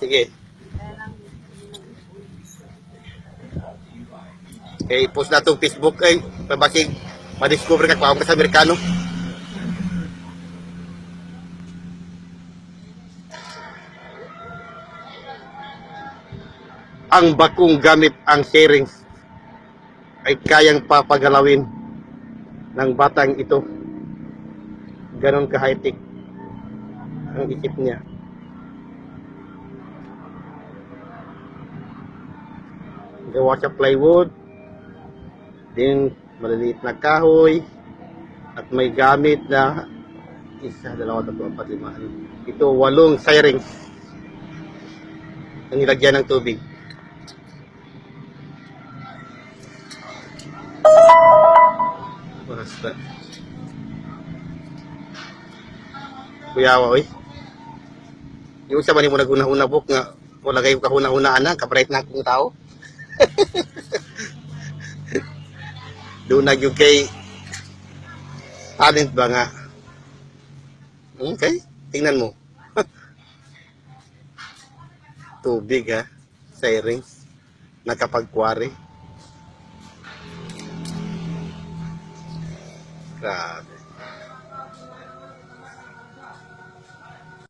Sige. Okay, post na itong Facebook ay pabasig madiscover ka kung ka sa Amerikano. Ang bakong gamit ang sharing ay kayang papagalawin ng batang ito. Ganon ka high-tech ang isip niya. Gawa siya plywood, din maliliit na kahoy, at may gamit na isa, dalawa, tatlo, apat, lima. ano. Ito, walong sirens ang nilagyan ng tubig. Basta. Kuya wa, oy. Yung sa man mo naguna-una buk nga wala kayo kahuna-hunaan na, kapalit na akong tao. Na yung kay talent ba nga? Okay, tingnan mo. Tubig ha, sirens, nakapagkwari. Grabe.